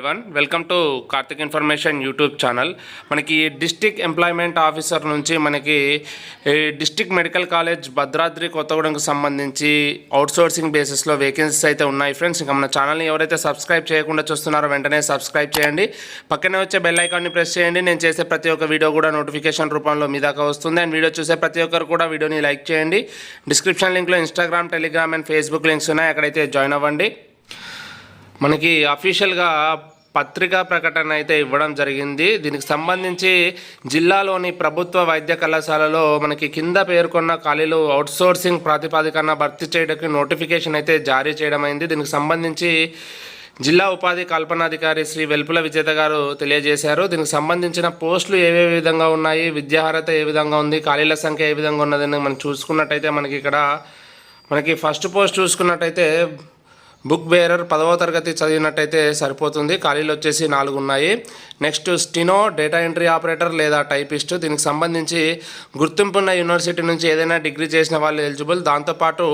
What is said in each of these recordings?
Everyone welcome to Karthik information YouTube channel మనకి district employment officer నుంచి మనకి district medical college Bhadradri కొత్తగూడెంకు సంబంధించి అవుట్సోర్సింగ్ బేసిస్లో వేకెన్సీస్ అయితే ఉన్నాయి ఫ్రెండ్స్ ఇంకా మన ఛానల్ని ఎవరైతే సబ్స్క్రైబ్ చేయకుండా చూస్తున్నారో వెంటనే సబ్స్క్రైబ్ చేయండి. పక్కనే వచ్చే బెల్ ఐకాన్ని ప్రెస్ చేయండి. నేను చేసే ప్రతి ఒక్క వీడియో కూడా నోటిఫికేషన్ రూపంలో మీ దాకా వస్తుంది. అండ్ వీడియో చూసే ప్రతి ఒక్కరు కూడా వీడియోని లైక్ చేయండి. Description లింక్లో Instagram Telegram and Facebook links ఉన్నాయి. అక్కడైతే జాయిన్ అవ్వండి. మనకి అఫీషియల్గా పత్రికా ప్రకటన అయితే ఇవ్వడం జరిగింది. దీనికి సంబంధించి జిల్లాలోని ప్రభుత్వ వైద్య కళాశాలలో మనకి కింద పేర్కొన్న ఖాళీలు అవుట్సోర్సింగ్ ప్రాతిపాదికన భర్తీ చేయడానికి నోటిఫికేషన్ అయితే జారీ చేయడం అయింది. దీనికి సంబంధించి జిల్లా ఉపాధి కల్పనాధికారి శ్రీ వెల్పుల విజేత గారు తెలియజేశారు. దీనికి సంబంధించిన పోస్టులు ఏవే విధంగా ఉన్నాయి విద్యార్హత ఏ విధంగా ఉంది ఖాళీల సంఖ్య ఏ విధంగా ఉన్నదని మనం చూసుకున్నట్టయితే మనకి ఇక్కడ మనకి ఫస్ట్ పోస్ట్ చూసుకున్నట్టయితే బుక్ బేరర్ పదవ తరగతి చదివినట్టయితే సరిపోతుంది. ఖాళీలు వచ్చేసి నాలుగు ఉన్నాయి. Next steno data entry operator లేదా టైపిస్ట్. దీనికి సంబంధించి గుర్తింపున్న యూనివర్సిటీ నుంచి ఏదైనా డిగ్రీ చేసిన వాళ్ళు ఎలిజిబుల్. దాంతోపాటు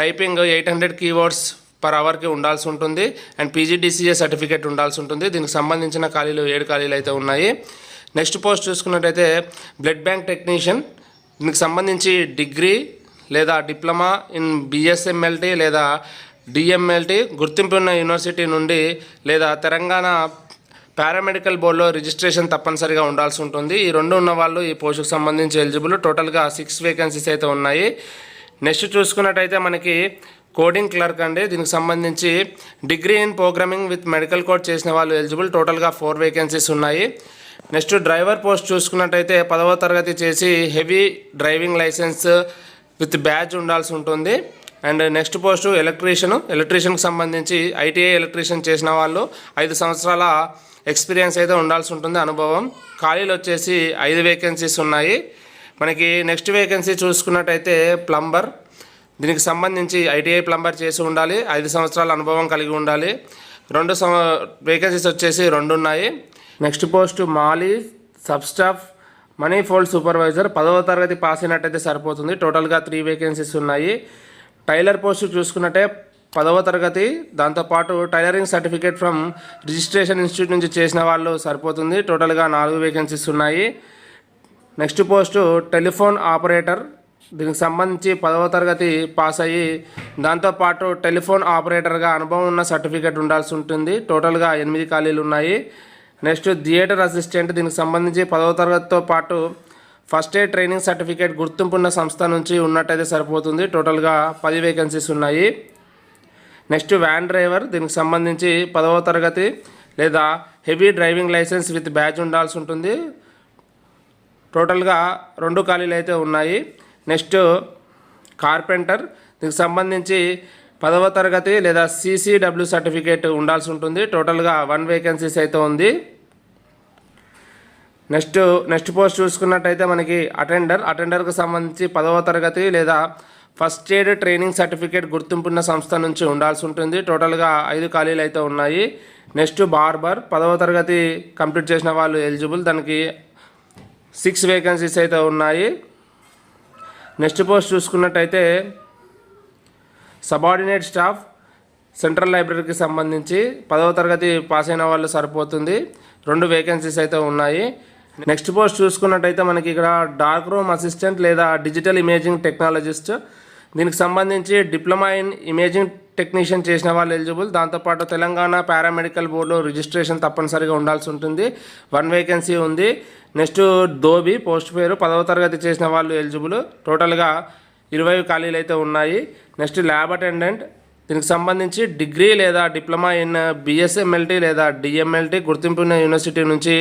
typing eight hundred keywords per అవర్కి ఉండాల్సి ఉంటుంది. అండ్ పీజీడీసీఏ సర్టిఫికేట్ ఉండాల్సి ఉంటుంది. దీనికి సంబంధించిన ఖాళీలు ఏడు ఖాళీలు అయితే ఉన్నాయి. నెక్స్ట్ పోస్ట్ చూసుకున్నట్టయితే బ్లడ్ బ్యాంక్ టెక్నీషియన్. దీనికి సంబంధించి డిగ్రీ లేదా డిప్లొమా ఇన్ బిఎస్ఎంఎల్టీ లేదా డిఎంఎల్టీ గుర్తింపున్న యూనివర్సిటీ నుండి లేదా తెలంగాణ పారామెడికల్ బోర్డులో రిజిస్ట్రేషన్ తప్పనిసరిగా ఉండాల్సి ఉంటుంది. ఈ రెండు ఉన్న వాళ్ళు ఈ పోస్టుకు సంబంధించి ఎలిజిబుల్. టోటల్గా సిక్స్ వేకెన్సీస్ అయితే ఉన్నాయి. నెక్స్ట్ చూసుకున్నట్టయితే మనకి కోడింగ్ క్లర్క్ అండి. దీనికి సంబంధించి degree in programming with medical code చేసిన వాళ్ళు ఎలిజిబుల్. టోటల్గా ఫోర్ వేకెన్సీస్ ఉన్నాయి. నెక్స్ట్ డ్రైవర్ పోస్ట్ చూసుకున్నట్టయితే పదవ తరగతి చేసి heavy driving licence with badge ఉండాల్సి ఉంటుంది. And next post electrician. ఎలక్ట్రీషియన్కి సంబంధించి ఐటీఐ ఎలక్ట్రీషియన్ చేసిన వాళ్ళు ఐదు సంవత్సరాల ఎక్స్పీరియన్స్ అయితే ఉండాల్సి ఉంటుంది అనుభవం. ఖాళీలు వచ్చేసి ఐదు వేకెన్సీస్ ఉన్నాయి. మనకి నెక్స్ట్ వేకెన్సీ చూసుకున్నట్టయితే ప్లంబర్. దీనికి సంబంధించి ఐటీఐ ప్లంబర్ చేసి ఉండాలి. ఐదు సంవత్సరాల అనుభవం కలిగి ఉండాలి. రెండు సంవ వేకెన్సీస్ వచ్చేసి రెండు ఉన్నాయి. నెక్స్ట్ పోస్ట్ మాలీ సబ్స్టాఫ్ మనీ ఫోల్డ్ సూపర్వైజర్. పదవ తరగతి పాస్ అయినట్టయితే సరిపోతుంది. టోటల్గా త్రీ వేకెన్సీస్ ఉన్నాయి. టైలర్ పోస్ట్ చూసుకున్నట్టే పదవ తరగతి దాంతోపాటు tailoring certificate from registration institute నుంచి చేసిన వాళ్ళు సరిపోతుంది. టోటల్గా నాలుగు వేకెన్సీస్ ఉన్నాయి. Next post telephone operator. దీనికి సంబంధించి పదవ తరగతి పాస్ అయ్యి దాంతోపాటు టెలిఫోన్ ఆపరేటర్గా అనుభవం ఉన్న సర్టిఫికేట్ ఉండాల్సి ఉంటుంది. టోటల్గా ఎనిమిది ఖాళీలు ఉన్నాయి. నెక్స్ట్ థియేటర్ అసిస్టెంట్ దీనికి సంబంధించి పదవ తరగతితో పాటు ఫస్ట్ ఎయిడ్ ట్రైనింగ్ సర్టిఫికేట్ గుర్తింపున్న సంస్థ నుంచి ఉన్నట్టయితే సరిపోతుంది. టోటల్గా పది వేకెన్సీస్ ఉన్నాయి. నెక్స్ట్ వ్యాన్ డ్రైవర్ దీనికి సంబంధించి పదవ తరగతి లేదా heavy driving licence with badge ఉండాల్సి ఉంటుంది. టోటల్గా రెండు ఖాళీలు అయితే ఉన్నాయి. నెక్స్ట్ కార్పెంటర్ దీనికి సంబంధించి పదవ తరగతి లేదా సీసీడబ్ల్యూ సర్టిఫికేట్ ఉండాల్సి ఉంటుంది. టోటల్గా వన్ వేకెన్సీస్ అయితే ఉంది. నెక్స్ట్ నెక్స్ట్ పోస్ట్ చూసుకున్నట్టయితే మనకి అటెండర్. అటెండర్కి సంబంధించి పదవ తరగతి లేదా ఫస్ట్ ఎయిడ్ ట్రైనింగ్ సర్టిఫికేట్ గుర్తింపున్న సంస్థ నుంచి ఉండాల్సి ఉంటుంది. టోటల్గా ఐదు ఖాళీలు అయితే ఉన్నాయి. Next barber. పదవ తరగతి కంప్లీట్ చేసిన వాళ్ళు ఎలిజిబుల్. దానికి సిక్స్ వేకెన్సీస్ అయితే ఉన్నాయి. నెక్స్ట్ పోస్ట్ చూసుకున్నట్టయితే సబార్డినేట్ స్టాఫ్ సెంట్రల్ లైబ్రరీకి సంబంధించి పదవ తరగతి పాస్ అయిన వాళ్ళు సరిపోతుంది. రెండు వేకెన్సీస్ అయితే ఉన్నాయి. నెక్స్ట్ పోస్ట్ చూసుకున్నట్టయితే మనకి ఇక్కడ డార్క్ రూమ్ అసిస్టెంట్ లేదా డిజిటల్ ఇమేజింగ్ టెక్నాలజిస్ట్ దీనికి సంబంధించి డిప్లొమా ఇన్ ఇమేజింగ్ టెక్నీషియన్ చేసిన వాళ్ళు ఎలిజిబుల్ దాంతోపాటు తెలంగాణ పారామెడికల్ బోర్డులో రిజిస్ట్రేషన్ తప్పనిసరిగా ఉండాల్సి ఉంటుంది. వన్ వేకెన్సీ ఉంది. నెక్స్ట్ దోబి పోస్ట్ పేరు. పదవ తరగతి చేసిన వాళ్ళు ఎలిజిబుల్ టోటల్గా ఇరవై ఖాళీలు అయితే ఉన్నాయి. నెక్స్ట్ ల్యాబ్ అటెండెంట్ దీనికి సంబంధించి డిగ్రీ లేదా డిప్లొమా ఇన్ బిఎస్ఎంఎల్టీ లేదా డిఎంఎల్టీ గుర్తింపున్న యూనివర్సిటీ నుంచి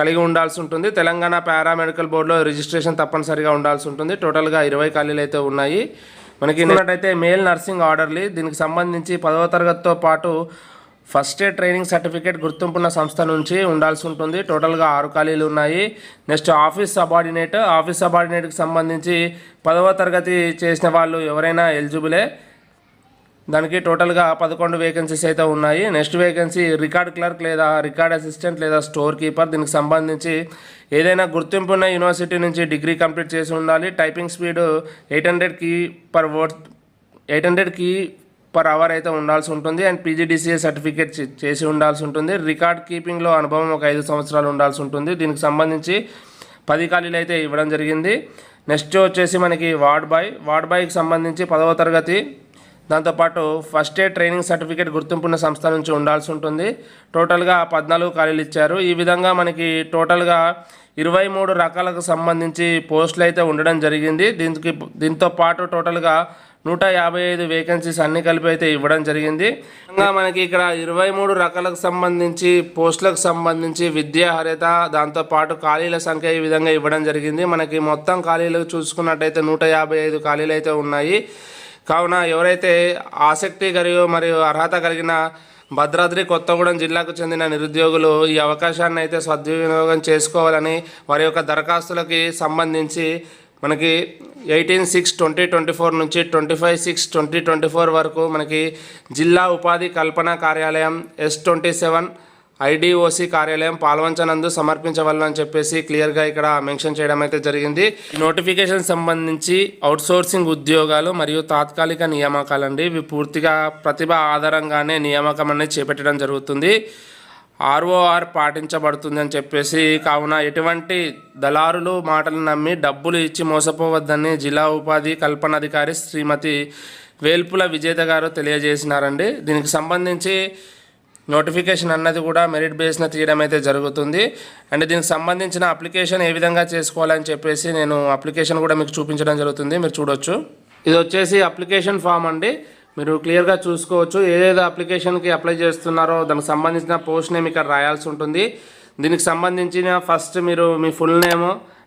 కలిగి ఉండాల్సి ఉంటుంది. తెలంగాణ పారామెడికల్ బోర్డులో రిజిస్ట్రేషన్ తప్పనిసరిగా ఉండాల్సి ఉంటుంది. టోటల్గా ఇరవై ఖాళీలు అయితే ఉన్నాయి. మనకి ఉన్నట్టయితే మేల్ నర్సింగ్ ఆర్డర్లీ. దీనికి సంబంధించి పదవ తరగతితో పాటు ఫస్ట్ ఎయిడ్ ట్రైనింగ్ సర్టిఫికేట్ గుర్తింపున్న సంస్థ నుంచి ఉండాల్సి ఉంటుంది. టోటల్గా ఆరు ఖాళీలు ఉన్నాయి. Next office subordinate. ఆఫీస్ సబార్డినేట్కి సంబంధించి పదవ తరగతి చేసిన వాళ్ళు ఎవరైనా ఎలిజిబులే. దానికి టోటల్గా పదకొండు వేకెన్సీస్ అయితే ఉన్నాయి. నెక్స్ట్ వేకెన్సీ రికార్డ్ క్లర్క్ లేదా రికార్డ్ అసిస్టెంట్ లేదా స్టోర్ కీపర్. దీనికి సంబంధించి ఏదైనా గుర్తింపు ఉన్న యూనివర్సిటీ నుంచి డిగ్రీ కంప్లీట్ చేసి ఉండాలి. Typing speed eight hundred key per word eight hundred key per hour అయితే ఉండాల్సి ఉంటుంది. అండ్ పీజీడీసీఏ సర్టిఫికేట్ చేసి ఉండాల్సి ఉంటుంది. రికార్డ్ కీపింగ్లో అనుభవం ఒక ఐదు సంవత్సరాలు ఉండాల్సి ఉంటుంది. దీనికి సంబంధించి పది ఖాళీలు అయితే ఇవ్వడం జరిగింది. నెక్స్ట్ వచ్చేసి మనకి వార్డ్ బాయ్ వార్డ్ బాయ్కి సంబంధించి పదవ తరగతి దాంతోపాటు ఫస్ట్ ఎయిడ్ ట్రైనింగ్ సర్టిఫికేట్ గుర్తింపున్న సంస్థ నుంచి ఉండాల్సి ఉంటుంది. టోటల్గా పద్నాలుగు ఖాళీలు ఇచ్చారు. ఈ విధంగా మనకి టోటల్గా ఇరవై మూడు రకాలకు సంబంధించి పోస్టులు అయితే ఉండడం జరిగింది. దీనికి దీంతో పాటు టోటల్గా నూట యాభై ఐదు వేకెన్సీస్ అన్ని కలిపి అయితే ఇవ్వడం జరిగింది. ఇంకా మనకి ఇక్కడ ఇరవై మూడు రకాలకు సంబంధించి పోస్టులకు సంబంధించి విద్యా అర్హత దాంతోపాటు ఖాళీల సంఖ్య ఈ విధంగా ఇవ్వడం జరిగింది. మనకి మొత్తం ఖాళీలు చూసుకున్నట్టయితే నూట యాభై ఐదు ఖాళీలు అయితే ఉన్నాయి. కావున ఎవరైతే ఆసక్తి కలిగి మరియు అర్హత కలిగిన భద్రాద్రి కొత్తగూడెం జిల్లాకు చెందిన నిరుద్యోగులు ఈ అవకాశాన్ని అయితే సద్వినియోగం చేసుకోవాలని వారి యొక్క దరఖాస్తులకి సంబంధించి మనకి eighteen six twenty twenty four నుంచి twenty five six twenty twenty four వరకు మనకి జిల్లా ఉపాధి కల్పన కార్యాలయం ఎస్ ట్వంటీ సెవెన్ ఐడిఓసి కార్యాలయం పాల్వంచనందు సమర్పించవలనని చెప్పేసి క్లియర్గా ఇక్కడ మెన్షన్ చేయడం అయితే జరిగింది. నోటిఫికేషన్ సంబంధించి అవుట్సోర్సింగ్ ఉద్యోగాలు మరియు తాత్కాలిక నియామకాలండి. ఇవి పూర్తిగా ప్రతిభ ఆధారంగానే నియామకం అనేది చేపట్టడం జరుగుతుంది. ఆర్ఓఆర్ పాటించబడుతుంది అని చెప్పేసి కావున ఎటువంటి దళారులు మాటలు నమ్మి డబ్బులు ఇచ్చి మోసపోవద్దని జిల్లా ఉపాధి కల్పనాధికారి శ్రీమతి వేల్పుల విజేత గారు తెలియజేసినారండి. దీనికి సంబంధించి నోటిఫికేషన్ అన్నది కూడా మెరిట్ బేస్న తీయడం అయితే జరుగుతుంది. అండ్ దీనికి సంబంధించిన అప్లికేషన్ ఏ విధంగా చేసుకోవాలని చెప్పేసి నేను అప్లికేషన్ కూడా మీకు చూపించడం జరుగుతుంది. మీరు చూడొచ్చు. ఇది వచ్చేసి అప్లికేషన్ ఫామ్ అండి. మీరు క్లియర్గా చూసుకోవచ్చు. ఏదేదో అప్లికేషన్కి అప్లై చేస్తున్నారో దానికి సంబంధించిన పోస్ట్ నేమ్ ఇక్కడ రాయాల్సి ఉంటుంది. దీనికి సంబంధించిన ఫస్ట్ మీరు మీ full name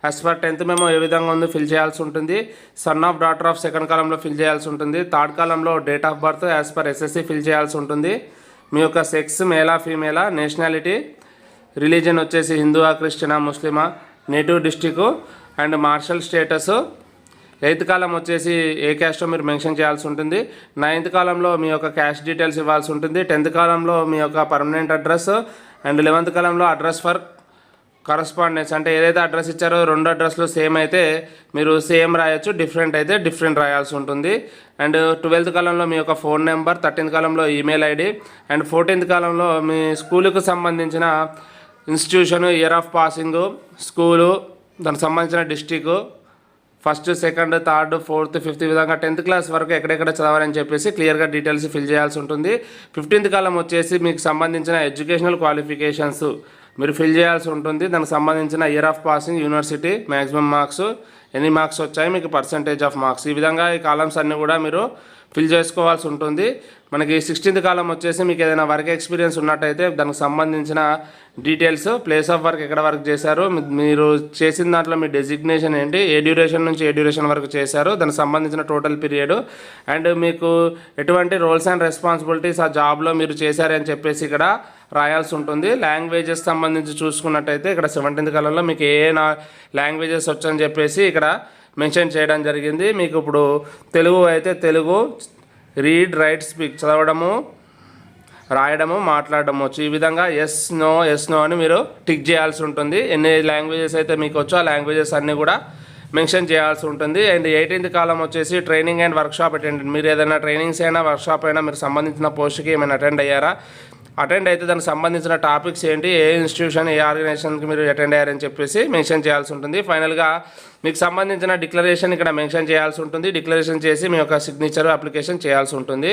as per tenth మేము ఏ విధంగా ఉందో ఫిల్ చేయాల్సి ఉంటుంది. Son of daughter of second కాలంలో ఫిల్ చేయాల్సి ఉంటుంది. థర్డ్ కాలంలో date of birth as per SSC fill చేయాల్సి ఉంటుంది. మీ యొక్క సెక్స్ మేలా ఫీమేలా నేషనాలిటీ రిలీజన్ వచ్చేసి హిందువా క్రిస్టియనా ముస్లిమా native district and marital status eighth కాలం వచ్చేసి ఏ క్యాస్టో మీరు మెన్షన్ చేయాల్సి ఉంటుంది. నైన్త్ కాలంలో మీ యొక్క క్యాష్ డీటెయిల్స్ ఇవ్వాల్సి ఉంటుంది. టెన్త్ కాలంలో మీ యొక్క పర్మనెంట్ అడ్రస్ అండ్ లెవెంత్ కాలంలో అడ్రస్ ఫర్ కరస్పాండెన్స్ అంటే ఏదైతే అడ్రస్ ఇచ్చారో రెండు అడ్రస్లు సేమ్ అయితే మీరు సేమ్ రాయొచ్చు డిఫరెంట్ అయితే డిఫరెంట్ రాయాల్సి ఉంటుంది. అండ్ ట్వెల్త్ కాలంలో మీ యొక్క ఫోన్ నెంబర్ థర్టీన్త్ కాలంలో ఈమెయిల్ ఐడి అండ్ ఫోర్టీన్త్ కాలంలో మీ స్కూలుకు సంబంధించిన institution year of passing school దానికి సంబంధించిన district first second third fourth fifth విధంగా టెన్త్ క్లాస్ వరకు ఎక్కడెక్కడ చదవాలని చెప్పేసి క్లియర్గా డీటెయిల్స్ ఫిల్ చేయాల్సి ఉంటుంది. ఫిఫ్టీన్త్ కాలం వచ్చేసి మీకు సంబంధించిన ఎడ్యుకేషనల్ క్వాలిఫికేషన్స్ మీరు ఫిల్ చేయాల్సి ఉంటుంది. దానికి సంబంధించిన year of passing university maximum marks ఎన్ని మార్క్స్ వచ్చాయి? మీకు పర్సంటేజ్ ఆఫ్ మార్క్స్ ఈ విధంగా ఈ కాలమ్స్ అన్నీ కూడా మీరు ఫిల్ చేసుకోవాల్సి ఉంటుంది. మనకి సిక్స్టీన్త్ కాలం వచ్చేసి మీకు ఏదైనా వర్క్ ఎక్స్పీరియన్స్ ఉన్నట్టయితే దానికి సంబంధించిన డీటెయిల్స్ ప్లేస్ ఆఫ్ వర్క్ ఎక్కడ వర్క్ చేశారు మీరు చేసిన దాంట్లో మీ డెసిగ్నేషన్ ఏంటి ఏ డ్యూరేషన్ నుంచి ఏ డ్యూరేషన్ వరకు చేశారు దానికి సంబంధించిన టోటల్ పీరియడ్ అండ్ మీకు ఎటువంటి రోల్స్ అండ్ రెస్పాన్సిబిలిటీస్ ఆ జాబ్లో మీరు చేశారని చెప్పేసి ఇక్కడ రాయాల్సి ఉంటుంది. లాంగ్వేజెస్ సంబంధించి చూసుకున్నట్టయితే ఇక్కడ సెవెంటీన్త్ కాలంలో మీకు ఏ లాంగ్వేజెస్ వచ్చని చెప్పేసి ఇక్కడ మెన్షన్ చేయడం జరిగింది. మీకు ఇప్పుడు తెలుగు అయితే తెలుగు రీడ్ రైట్ స్పీక్ చదవడము రాయడము మాట్లాడడము వచ్చు ఈ విధంగా ఎస్ నో ఎస్ నో అని మీరు టిక్ చేయాల్సి ఉంటుంది. ఎన్ని లాంగ్వేజెస్ అయితే మీకు వచ్చో ఆ లాంగ్వేజెస్ అన్నీ కూడా మెన్షన్ చేయాల్సి ఉంటుంది. అండ్ ఎయిటీన్త్ కాలం వచ్చేసి ట్రైనింగ్ అండ్ వర్క్షాప్ అటెండ్ మీరు ఏదైనా ట్రైనింగ్స్ అయినా వర్క్షాప్ అయినా మీరు సంబంధించిన పోస్ట్కి ఏమైనా అటెండ్ అయ్యారా? అటెండ్ అయితే దానికి సంబంధించిన టాపిక్స్ ఏంటి ఏ ఇన్స్టిట్యూషన్ ఏ ఆర్గనైజేషన్కి మీరు అటెండ్ అయ్యారని చెప్పేసి మెన్షన్ చేయాల్సి ఉంటుంది. ఫైనల్గా మీకు సంబంధించిన డిక్లరేషన్ ఇక్కడ మెన్షన్ చేయాల్సి ఉంటుంది. డిక్లరేషన్ చేసి మీ యొక్క సిగ్నేచర్ అప్లికేషన్ చేయాల్సి ఉంటుంది.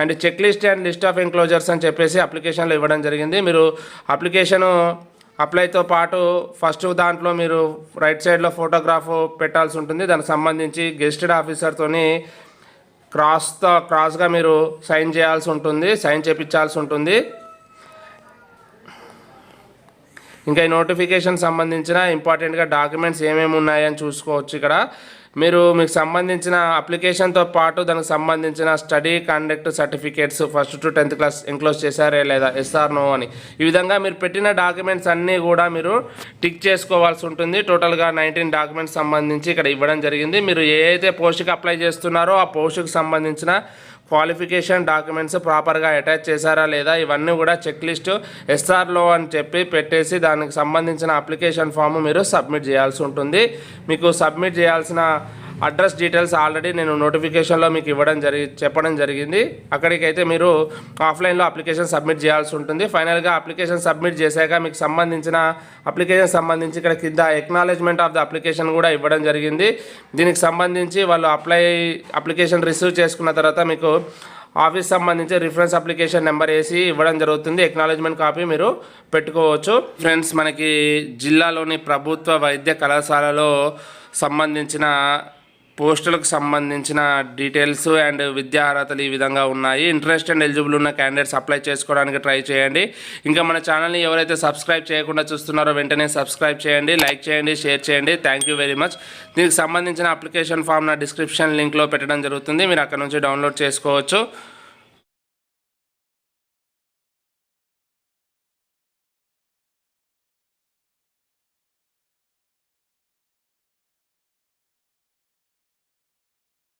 And check list and list of enclosures అని చెప్పేసి అప్లికేషన్లో ఇవ్వడం జరిగింది. మీరు అప్లికేషను అప్లైతో పాటు ఫస్ట్ దాంట్లో మీరు రైట్ సైడ్లో ఫోటోగ్రాఫ్ పెట్టాల్సి ఉంటుంది. దానికి సంబంధించి గెస్టెడ్ ఆఫీసర్తోని క్రాస్తో క్రాస్గా మీరు సైన్ చేయాల్సి ఉంటుంది సైన్ చేపించాల్సి ఉంటుంది. ఇంకా ఈ నోటిఫికేషన్ సంబంధించిన ఇంపార్టెంట్గా డాక్యుమెంట్స్ ఏమేమి ఉన్నాయని చూసుకోవచ్చు ఇక్కడ. మీరు మీకు సంబంధించిన అప్లికేషన్తో పాటు దానికి సంబంధించిన study conduct certificates first to tenth class enclose చేశారే లేదా ఎస్ఆర్ నో అని. ఈ విధంగా మీరు పెట్టిన డాక్యుమెంట్స్ అన్నీ కూడా మీరు టిక్ చేసుకోవాల్సి ఉంటుంది. టోటల్గా నైన్టీన్ డాక్యుమెంట్స్ సంబంధించి ఇక్కడ ఇవ్వడం జరిగింది. మీరు ఏ అయితే పోస్ట్కి అప్లై చేస్తున్నారో ఆ పోస్ట్కి సంబంధించిన క్వాలిఫికేషన్ డాక్యుమెంట్స్ ప్రాపర్గా అటాచ్ చేశారా లేదా ఇవన్నీ కూడా చెక్ లిస్ట్ ఎస్ఆర్లో అని చెప్పి పెట్టేసి దానికి సంబంధించిన అప్లికేషన్ ఫామ్ మీరు సబ్మిట్ చేయాల్సి ఉంటుంది. మీకు సబ్మిట్ చేయాల్సిన అడ్రస్ డీటెయిల్స్ ఆల్రెడీ నేను నోటిఫికేషన్లో మీకు ఇవ్వడం జరిగి చెప్పడం జరిగింది. అక్కడికైతే మీరు ఆఫ్లైన్లో అప్లికేషన్ సబ్మిట్ చేయాల్సి ఉంటుంది. ఫైనల్గా అప్లికేషన్ సబ్మిట్ చేశాక మీకు సంబంధించిన అప్లికేషన్ సంబంధించి ఇక్కడ కింద ఎక్నాలెజ్మెంట్ ఆఫ్ ద అప్లికేషన్ కూడా ఇవ్వడం జరిగింది. దీనికి సంబంధించి వాళ్ళు అప్లై అప్లికేషన్ రిసీవ్ చేసుకున్న తర్వాత మీకు ఆఫీస్ సంబంధించి రిఫరెన్స్ అప్లికేషన్ నెంబర్ వేసి ఇవ్వడం జరుగుతుంది. ఎక్నాలజ్మెంట్ కాపీ మీరు పెట్టుకోవచ్చు. ఫ్రెండ్స్ మనకి జిల్లాలోని ప్రభుత్వ వైద్య కళాశాలలో సంబంధించిన పోస్టులకు సంబంధించిన డీటెయిల్స్ అండ్ విద్యా అర్హతలు ఈ విధంగా ఉన్నాయి. ఇంట్రెస్ట్ అండ్ ఎలిజిబుల్ ఉన్న క్యాండిడేట్స్ అప్లై చేసుకోవడానికి ట్రై చేయండి. ఇంకా మన ఛానల్ని ఎవరైతే సబ్స్క్రైబ్ చేయకుండా చూస్తున్నారో వెంటనే సబ్స్క్రైబ్ చేయండి లైక్ చేయండి షేర్ చేయండి. థ్యాంక్ యూ వెరీ మచ్ దీనికి సంబంధించిన అప్లికేషన్ ఫామ్ నా డిస్క్రిప్షన్ లింక్లో పెట్టడం జరుగుతుంది. మీరు అక్కడ నుంచి డౌన్లోడ్ చేసుకోవచ్చు.